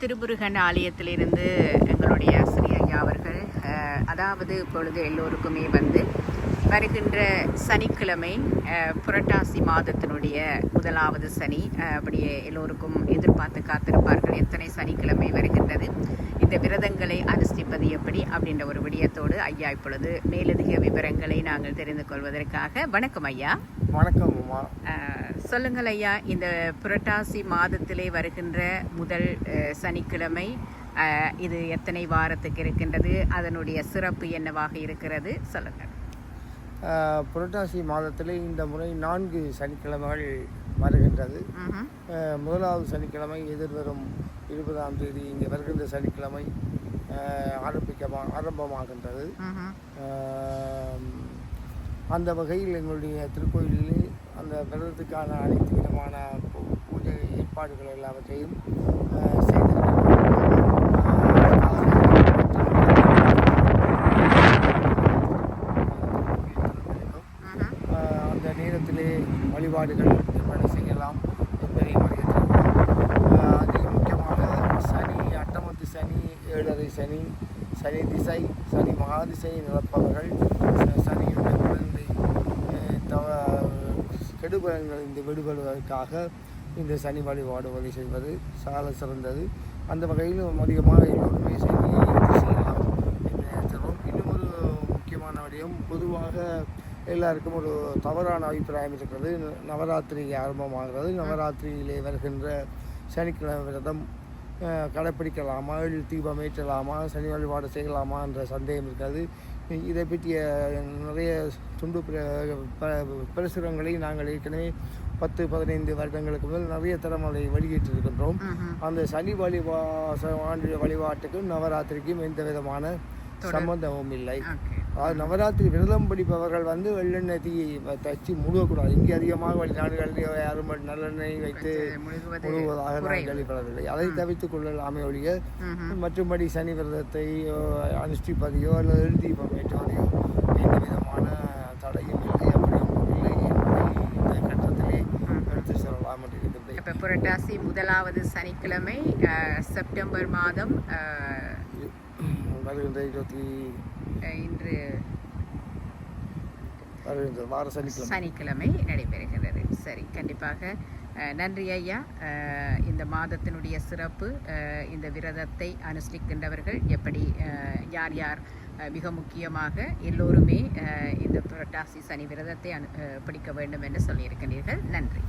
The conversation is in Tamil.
திருமுருகன் ஆலயத்திலிருந்து எங்களுடைய ஸ்ரீ ஐயா அவர்கள் அதாவது இப்பொழுது எல்லோருக்குமே வந்து வருகின்ற சனிக்கிழமை புரட்டாசி மாதத்தினுடைய முதலாவது சனி. அப்படியே எல்லோருக்கும் எதிர்பார்த்து காத்திருப்பார்கள். எத்தனை சனிக்கிழமை வருகின்றது இந்த விரதங்களை அனுஷ்டிப்பது எப்படி அப்படின்ற ஒரு விடயத்தோடு ஐயா இப்பொழுது மேலதிக விவரங்களை நாங்கள் தெரிந்து கொள்வதற்காக வணக்கம் ஐயா. வணக்கம் சொல்லுங்கள் ஐயா இந்த புரட்டாசி மாதத்திலே வருகின்ற முதல் சனிக்கிழமை இது எத்தனை வாரத்துக்கு இருக்கின்றது அதனுடைய சிறப்பு என்னவாக இருக்கிறது சொல்லுங்கள். புரட்டாசி மாதத்தில் இந்த முறை நான்கு சனிக்கிழமைகள் வருகின்றது. முதலாவது சனிக்கிழமை எதிர்வரும் இருபதாம் தேதி இங்கே வருகின்ற சனிக்கிழமை ஆரம்பிக்கமா ஆரம்பமாகின்றது. அந்த வகையில் எங்களுடைய திருக்கோயிலிலே அந்த விரதத்துக்கான அனைத்து விதமான பூஜை ஏற்பாடுகள் எல்லாவற்றையும் அஹ், வழிபாடுகள் விற்பனை செய்யலாம் என்பதை அதில் முக்கியமாக சனி அட்டமத்து சனி ஏழரை சனி சனி திசை சனி மகாதிசை நிரப்பவர்கள் சனியுடன் குழந்தை தவ கெடுபலங்கள் இந்த விடுபடுவதற்காக இந்த சனி வழிபாடு வகை செய்வது சால சிறந்தது. அந்த வகையில் அதிகமாக எல்லோருமே சனி செய்யலாம் என்று நினைக்கிறோம் இன்னும் ஒரு முக்கியமான விடயம் பொதுவாக எல்லாருக்கும் ஒரு தவறான அபிப்பிராயம் இருக்கிறது. நவராத்திரி ஆரம்பமாகிறது. நவராத்திரியிலே வருகின்ற சனிக்கிழமை விரதம் கடைப்பிடிக்கலாமா தீபம் ஏற்றலாமா சனி வழிபாடு செய்யலாமா என்ற சந்தேகம் இருக்கிறது. இதை பற்றிய நிறைய துண்டு பிரசுரங்களை நாங்கள் ஏற்கனவே பத்து பதினைந்து வருடங்களுக்கு முதல் நிறைய தரமலை வெளியிட்டிருக்கின்றோம். ம்ஹும். அந்த சனி வழிபா ஆண்டு வழிபாட்டுக்கும் நவராத்திரிக்கும் எந்த விதமான சம்பந்தமும் இல்லை. நவராத்திரி விரதம் பிடிப்பவர்கள் வந்து வெள்ளெண்ணெய் தீ தச்சு முழுகக்கூடாது இங்கே அதிகமாக வெளிநாடுகளில் யாரும் நல்லெண்ணெய் வைத்து முழுவதாக நான். கேள்விப்படவில்லை. அதை தவிர்த்துக் கொள்ளலாமே ஒழிய. மற்றும்படி சனி விரதத்தை அனுஷ்டிப்பதையோ அல்லது எழுதீபம் ஏற்றுவதையோ எந்த விதமான தடையும் இல்லை. அப்படியும் இல்லை இந்த கட்டத்திலே எடுத்து செல்லலாம் என்று இருக்கின்றேன் இப்ப புரட்டாசி முதலாவது சனிக்கிழமை செப்டம்பர் மாதம் வருகின்ற இருபத்தி அஹ், இன்று வருகின்ற வார சனிக்கிழமை. சனிக்கிழமை நடைபெறுகிறது சரி கண்டிப்பாக நன்றி ஐயா. இந்த மாதத்தினுடைய சிறப்பு இந்த விரதத்தை அனுஷ்டிக்கின்றவர்கள் எப்படி யார் யார் மிக முக்கியமாக எல்லோருமே இந்த புரட்டாசி சனி விரதத்தை அனு பிடிக்க வேண்டும் என்று சொல்லியிருக்கிறீர்கள் நன்றி.